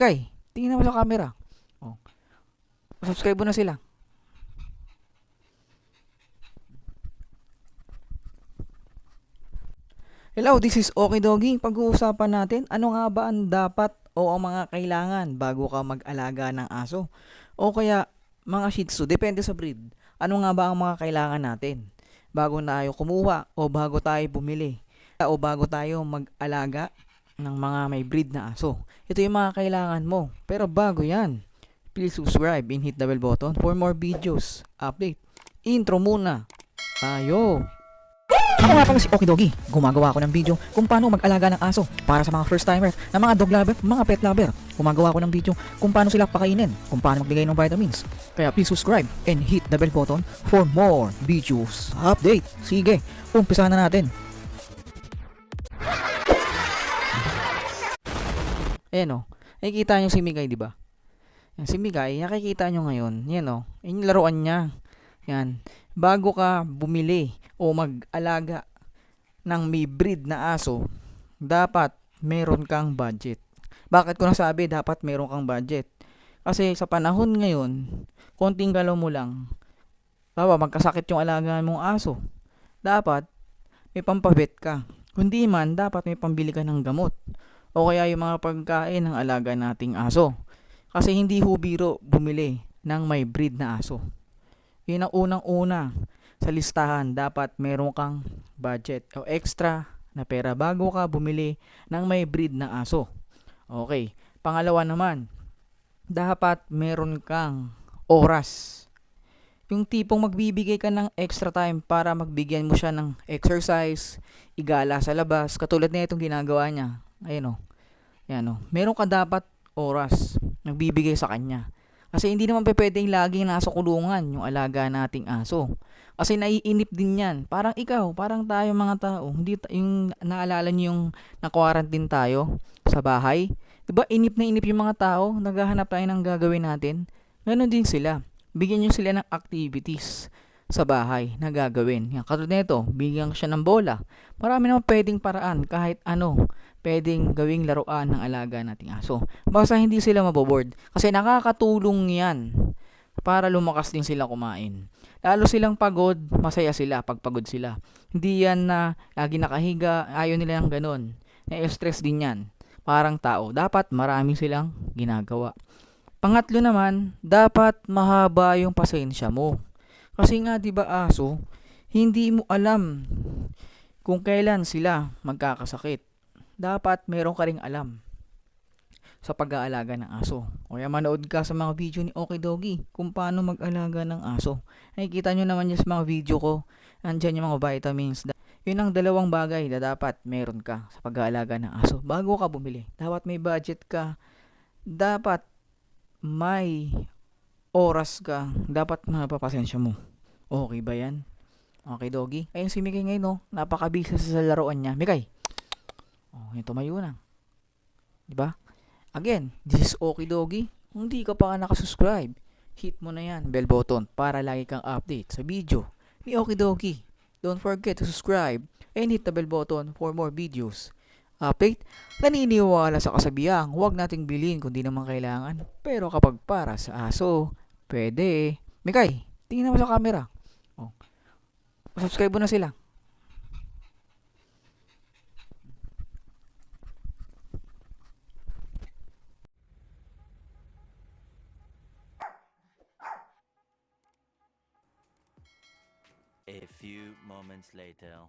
Kay, tingnan mo sa camera. Oh. Subscribe mo na sila. Hello, this is Okay Doggy. Pag-uusapan natin, ano nga ba ang dapat o ang mga kailangan bago ka mag-alaga ng aso? O kaya, mga Shih Tzu, depende sa breed. Ano nga ba ang mga kailangan natin? Bago tayo kumuha o bago tayo bumili o bago tayo mag-alaga ng mga may breed na aso. Ito yung mga kailangan mo. Pero bago yan, please subscribe and hit the bell button for more videos. Update. Intro muna. Tayo. Ako nga pala si Okidogi. Gumagawa ako ng video kung paano mag-alaga ng aso para sa mga first timer, na mga dog lover, mga pet lover. Gumagawa ako ng video kung paano sila pakainin, kung paano magbigay ng vitamins. Kaya please subscribe and hit the bell button for more videos. Update. Sige, umpisahan na natin. Ayan o. Nakikita nyo si Migay, di ba? Si Migay, nakikita nyo ngayon. Yan o. Yan yung laruan niya. Yan. Bago ka bumili o mag-alaga ng may breed na aso, dapat meron kang budget. Bakit ko nasabi dapat meron kang budget? Kasi sa panahon ngayon, konting galaw mo lang, bawa magkasakit yung alaga mong aso. Dapat may pampabet ka. Kundi man, dapat may pambili ka ng gamot o kaya yung mga pagkain ng alaga nating aso. Kasi hindi ho biro bumili ng may breed na aso. Yun ang unang-una sa listahan. Dapat meron kang budget o extra na pera bago ka bumili ng may breed na aso. Okay. Pangalawa naman, dapat meron kang oras. Yung tipong magbibigay ka ng extra time para magbigyan mo siya ng exercise, igala sa labas, katulad na itong ginagawa niya. Ayun o. Yan o. Meron ka dapat oras nagbibigay sa kanya. Kasi hindi naman pwedeng laging nasa kulungan yung alaga nating aso. Kasi naiinip din yan. Parang ikaw, parang tayo mga tao. Hindi yung naalala niyo yung na-quarantine tayo sa bahay. 'Di ba inip na inip yung mga tao, naghahanap tayo ng gagawin natin. Ganon din sila. Bigyan niyo sila ng activities sa bahay na gagawin. Yan, katulad nito, bigyan siya ng bola. Marami naman pwedeng paraan kahit ano pwedeng gawing laruan ng alaga nating aso. Basta hindi sila maboboard. Kasi nakakatulong yan para lumakas din sila kumain. Lalo silang pagod, masaya sila pag pagod sila. Hindi yan na lagi nakahiga, ayaw nila ng ganun. Na-stress din yan. Parang tao. Dapat marami silang ginagawa. Pangatlo naman, dapat mahaba yung pasensya mo. Kasi nga 'di ba aso, hindi mo alam kung kailan sila magkakasakit. Dapat meron ka ring alam sa pag-aalaga ng aso. O kaya manood ka sa mga video ni Okay Doggy kung paano mag-alaga ng aso. Nakikita nyo naman yan sa mga video ko. Nandyan yung mga vitamins. Yun ang dalawang bagay na dapat meron ka sa pag-aalaga ng aso. Bago ka bumili, dapat may budget ka. Dapat may oras ka. Dapat mapapasensya mo. Okay ba yan? Okay, Doggy. Ayun si Mikay ngayon, no? Napakabisa sa laruan niya. Mikay. Oh, yung tumayo na. Diba? Again, this is Okay Doggy. Kung di ka pa nakasubscribe, hit mo na yan, bell button, para lagi kang update sa video ni Doggy. Don't forget to subscribe and hit the bell button for more videos. Update, naniniwala sa kasabihang huwag nating bilhin kung di naman kailangan. Pero kapag para sa aso, pwede. Mikay, tingnan mo sa camera. Oh. Subscribe mo na sila. A few moments later.